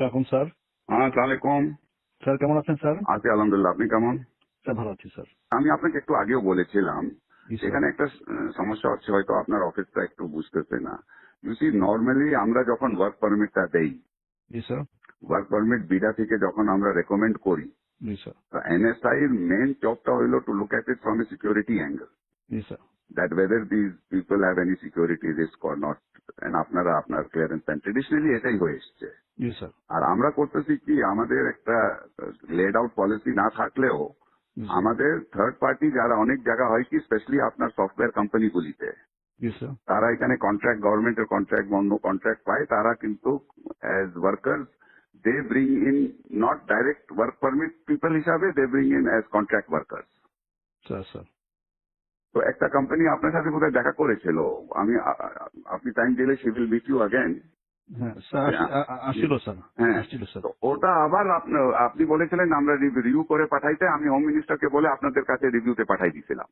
রাখুন স্যার। হ্যাঁ সালামালাইকুম। স্যার কেমন আছেন স্যার? আছি আলহামদুলিল্লাহ। আপনি কেমন? স্যার ভালো আছি স্যার। আমি আপনাকে একটু আগেও বলেছিলাম এখানে একটা সমস্যা হচ্ছে হয়তো আপনার অফিসটা একটু বুঝতেছে না। ইউসি নর্মালি আমরা যখন ওয়ার্ক পারমিটটা দেই ওয়ার্ক পারমিট বিডা থেকে যখন আমরা রেকমেন্ড করি এনএসআই এর মেন জবটা হইল to look at it from a security angle that whether these people have any security risk or not and আপনারা আপনার ক্লিয়ারেন্স দেন ট্রেডিশনালি এটাই হয়ে এসছে আর আমরা করতেছি কি আমাদের একটা লেড আউট পলিসি না থাকলেও। আমাদের থার্ড পার্টি যারা অনেক জায়গা হয় কি স্পেশালি আপনার সফটওয়্যার কোম্পানিগুলিতে তারা এখানে কন্ট্রাক্ট গভর্নমেন্টের কন্ট্রাক্ট বন্ধ কন্ট্রাক্ট পায় তারা কিন্তু as workers they bring in not direct work permit people হিসাবে they bring in as contract workers sir তো একটা কোম্পানি আপনার সাথে বোধহয় দেখা করেছিল। আমি আপনি টাইম দিলে she will meet you again ওটা আবার আপনি- বলেছিলেন আমরা রিভিউ করে পাঠাইতে আমি হোম মিনিস্টারকে বলে আপনাদের কাছে রিভিউতে পাঠাই দিয়েছিলাম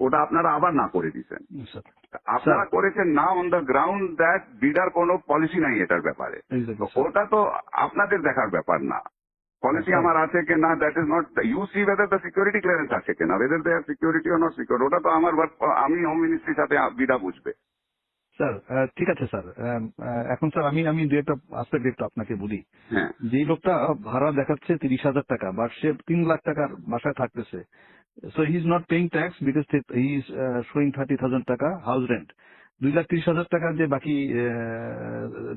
ওটা আপনারা আবার না করে স্যার। আপনারা করেছেন না অন দ্য গ্রাউন্ড দ্যাট বিডার কোনো পলিসি নাই এটার ব্যাপারে। ওটা তো আপনাদের দেখার ব্যাপার না। পলিসি। আমার আছে কি না that is not you see whether the security clearance আছে কিনা whether they are security or not secure ওটা তো আমার আমি হোম মিনিস্ট্রির সাথে বিডা বুঝবে। স্যার ঠিক আছে স্যার এখন স্যার আমি আমি দু একটা আসপেক্ট একটু আপনাকে বলি। হ্যাঁ। যেই লোকটা ভাড়া দেখাচ্ছে তিরিশ হাজার টাকা বা সে তিন লাখ টাকার বাসায় থাকতেছে। So he is not paying tax because he is showing thirty thousand টাকা হাউস রেন্ট দুই লাখ তিরিশ হাজার টাকার যে বাকি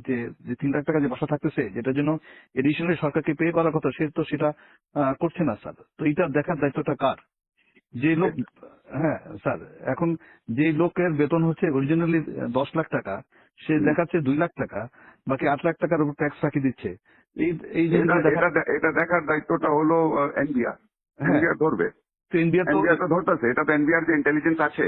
যে তিন লাখ টাকা যে বাসা থাকতেছে যেটার জন্য এডিশনালি সরকারকে পে করার কথা সে তো সেটা করছে না স্যার। তো এটা দেখার দায়িত্বটা কার? যে লোক হ্যাঁ স্যার এখন যে লোকের বেতন হচ্ছে অরিজিনালি দশ লাখ টাকা সে দেখাচ্ছে দুই লাখ টাকা বাকি আট লাখ টাকার উপর ট্যাক্স ফাঁকি দিচ্ছে। এই এই এটা দেখার দায়িত্বটা হলো এনবিআর হ্যাঁ। এনবিআর ধরবে। তো তো এনবিআর ধরতেছে এটা তো এনবিআর যে ইন্টেলিজেন্স আছে।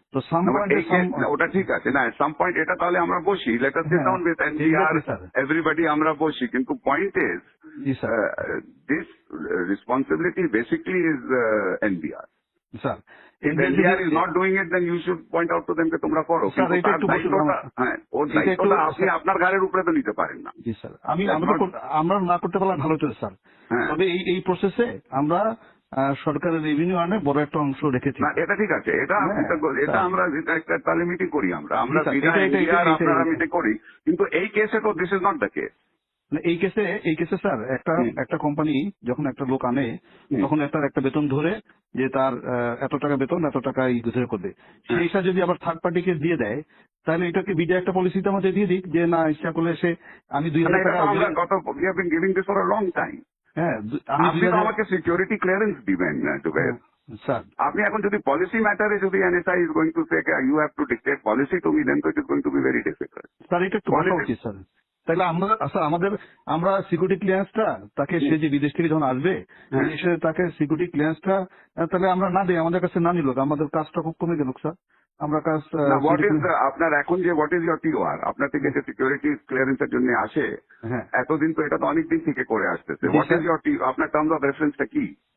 তো সাম ওটা ঠিক আছে। না সাম পয়েন্ট এটা তাহলে আমরা বসি। Let us sit down with NBR exactly, everybody আমরা বসি। কিন্তু point is this responsibility basically is NBR sir If NBR is not doing it, then you should point out to them যে তোমরা করো। হ্যাঁ ওর দায়িত্বটা আপনি আপনার ঘাড়ের উপরে তো নিতে পারেন না। জি স্যার। আমি That's আমরা না করতে পারলে ভালো হতো স্যার। হ্যাঁ। তবে এই এই প্রসেসে আমরা সরকারের রেভিনিউ আনে বড় একটা অংশ রেখেছি না এটা ঠিক আছে। এটা হ্যাঁ, এটা- আমরা একটা তাহলে মিটিং করি আমরা। আমরা আপনারা মিটিং করি। কিন্তু এই কেসে তো this is not the case এই কেসে এই কেসে স্যার একটা একটা কোম্পানি যখন একটা লোক আনে তখন একটা একটা বেতন ধরে যে তার এত টাকা বেতন এত টাকা এই ধরে করবে সেই হিসাবে যদি আবার থার্ড পার্টিকে দিয়ে দেয় তাহলে এটাকে বিডে একটা পলিসিতে আমাদের দিয়ে দিক যে না ইচ্ছা করলে সে আমি দুই মানে হাজার টাকা গত we have been giving this for a long time হ্যাঁ দু- আমি আপনি দুই তো হাজার আমাকে সিকিউরিটি ক্লিয়ারেন্স দিবেন জুবের স্যার। আপনি এখন যদি পলিসি ম্যাটারে যদি NSI is going to say you have to dictate policy to me then তো it is going to be very difficult sir এটা একটু বলা Quality- উচিত স্যার। তাহলে আমরা স্যার আমাদের আমরা সিকিউরিটি ক্লিয়ারেন্সটা তাকে সে যে বিদেশ থেকে যখন আসবে হ্যাঁ। এসে তাকে সিকিউরিটি ক্লিয়ারেন্সটা তাহলে আমরা না দিই আমাদের কাছে না নিল আমাদের কাজটা খুব কমে গেল স্যার। আমরা কাজ হোয়াট ইজ আপনার এখন যে হোয়াট ইজ ইয়োর টিওআর আপনার থেকে যে সিকিউরিটি ক্লিয়ারেন্সের জন্য আসে হ্যাঁ। এতদিন তো এটা তো অনেকদিন থেকে করে আসতেছে। হোয়াট। ইজ ইয়োর আপনার টার্মস অফ রেফারেন্সটা কি?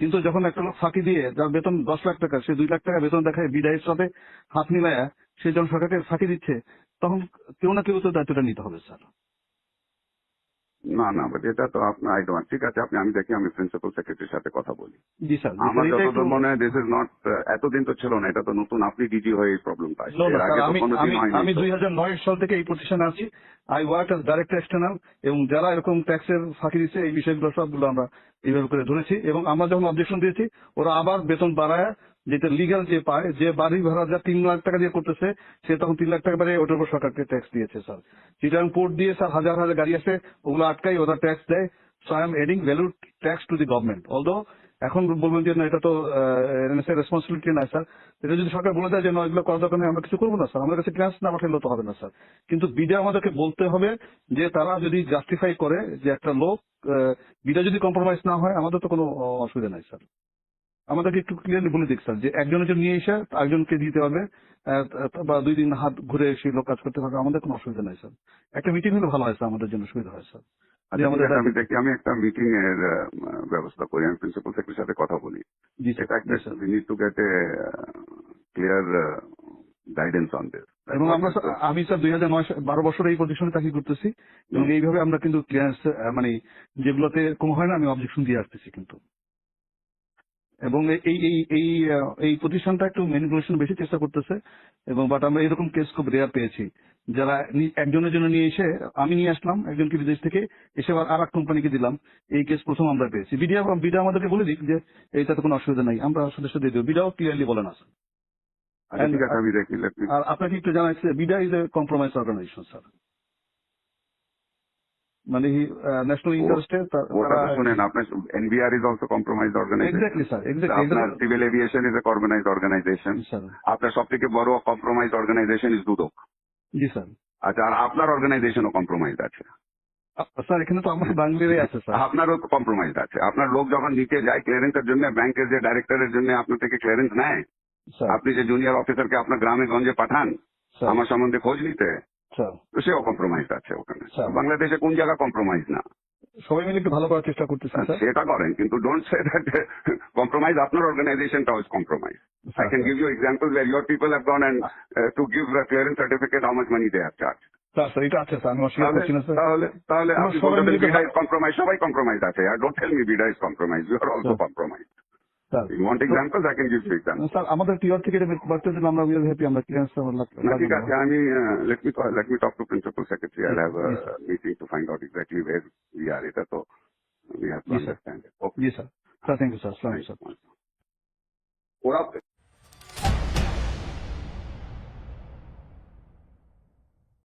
কিন্তু যখন একটা লোক ফাঁকি দিয়ে যার বেতন দশ লাখ টাকা, সে দুই লাখ টাকা বেতন দেখায় বিদায়ের সাথে হাত মিলায়া সে যখন সরকারকে ফাঁকি দিচ্ছে, তখন কেউ না কেউ তো দায়িত্বটা নিতে হবে, স্যার। না না বাট এটা তো আপনার আই ডোন্ট ঠিক আছে আপনি আমি দেখি আমি প্রিন্সিপাল সেক্রেটারির সাথে কথা বলি। জি স্যার আমার যতদূর মনে হয় দিস ইজ নট এতদিন তো ছিল না এটা তো নতুন আপনি ডিজি হয়ে এই প্রবলেমটা আসছে। No, no, এর আগে তো আমি কোনোদিন হয়নি আমি তো। দুই হাজার নয় সাল থেকে এই প্রতিষ্ঠানে আছি। I work as director external এবং যারা এরকম ট্যাক্সের ফাঁকি দিচ্ছে এই বিষয়গুলো সবগুলো আমরা এইভাবে করে ধরেছি এবং আমরা যখন অবজেকশন দিয়েছি ওরা আবার বেতন বাড়ায় যেটা লিগাল যে পায় যে বাড়ি ভাড়া যা তিন লাখ টাকা দিয়ে করতেছে, সে তখন তিন লাখ টাকা বাড়ে ওটার উপর সরকারকে ট্যাক্স দিয়েছে স্যার চিটাং পোর্ট দিয়ে স্যার হাজার হাজার গাড়ি আসে ওগুলো আটকাই ওরা ট্যাক্স দেয়। So I am adding value tax to the government although এখন বলবেন যে, না, এটা তো রেসপন্সিবিলিটি নাই স্যার এটা যদি সরকার বলে দেয় যে, না, এগুলো করার দরকার নেই, আমরা কিছু করব না স্যার আমাদের কাছে ক্লাস না পাঠালে তো হবে না স্যার কিন্তু বিডা আমাদেরকে বলতে হবে যে, তারা যদি জাস্টিফাই করে যে একটা লোক বিডা যদি কম্প্রোমাইজ না হয়, আমাদের তো কোনো, অসুবিধা নাই স্যার আমাদেরকে একটু ক্লিয়ারলি বলে দিক স্যার যে একজনের জন্য নিয়ে এসে একজনকে দিতে হবে বা দুই দিন হাত ঘুরে সেই লোক কাজ করতে পারবে আমাদের কোনো অসুবিধা নাই স্যার একটা মিটিং হলে ভালো হয় স্যার আমাদের জন্য সুবিধা হয় স্যার আমাদের আমি দেখি আমি একটা মিটিং এর ব্যবস্থা করি আমি প্রিন্সিপাল সেক্রেটারির সাথে কথা বলি। এটা একটা to get a clear guidance on this এবং আমরা আমি স্যার দুই হাজার নয় বারো বছর এই পজিশনে চাকরি করতেছি এবং এইভাবে আমরা কিন্তু ক্লিয়ারেন্স মানে যেগুলোতে কম হয় না আমি অবজেকশন দিয়ে আসতেছি কিন্তু। এবং এই এই এই এই প্রতিষ্ঠানটা একটু ম্যানিপুলেশন বেশি চেষ্টা করতেছে এবং বাট আমরা এরকম কেস খুব রেয়ার পেয়েছি। যারা একজনের জন্য নিয়ে এসে আমি নিয়ে আসলাম একজনকে বিদেশ থেকে এসে আবার আর এক কোম্পানিকে দিলাম। এই কেস প্রথম আমরা পেয়েছি। বিডিয়া বিডা আমাদেরকে বলে দিক যে এইটাতে কোনো অসুবিধা নাই আমরা সদস্য দিয়ে দেবো বিডাও ক্লিয়ারলি বলে না স্যার আচ্ছা আর আপনাকে একটু জানাচ্ছি BIDA is a compromise organisation sir মানে ন্যাশনাল ইন্টারেস্টে ওটা শুনেন আপনার NBR is also compromise organisation exactly sir আপনার civil aviation is a organise organisation আপনার সব থেকে বড় কম্প্রোমাইজ অর্গানাইজেশন ইজ দুদক. জি স্যার আচ্ছা আর আপনার অর্গানাইজেশনও কম্প্রোমাইজ আছে। স্যার এখানে তো আমার বাংলাদেশে আছে স্যার আপনারও কম্প্রোমাইজ আছে। আপনার লোক যখন নিচে যায় ক্লিয়ারেন্সের জন্য ব্যাংকের যে ডাইরেক্টরের জন্য আপনার থেকে ক্লিয়ারেন্স নেয় আপনি যে জুনিয়র অফিসারকে আপনার গ্রামে গঞ্জে পাঠান আমার সম্বন্ধে খোঁজ নিতে তো সেও কম্প্রোমাইজ আছে ওখানে। বাংলাদেশে কোন জায়গা কম্প্রোমাইজ না। সবাই মিলে একটু ভালো করার চেষ্টা করতেছি স্যার। সেটা করেন কিন্তু ডোন্ট সে দ্যাট কম্প্রোমাইজ আপনার অর্গানাইজেশনটাও is compromise gone and uh, to give a clearance certificate how much money they have charged. Sir sir এটা আছে স্যার আমি অস্বীকার তাহলে তাহলে আপনি কম্প্রোমাইজ সবাই কম্প্রোমাইজ আছে আর don't tell me BIDA is compromise you are also compromise sir you want examples I can give you examples sir আমাদের টিওর থেকে এটা বাড়তে দিলে আমরা উই আর হ্যাপি আমরা ক্লিয়ারেন্স না ঠিক আছে আমি let me let me talk to principal secretary I have Yes, sir. Meeting to find out exactly where we are এটা তো we have to Yes, sir. Understand okay G sir sir thank you sir আসসালামু আলাইকুম sir ওরা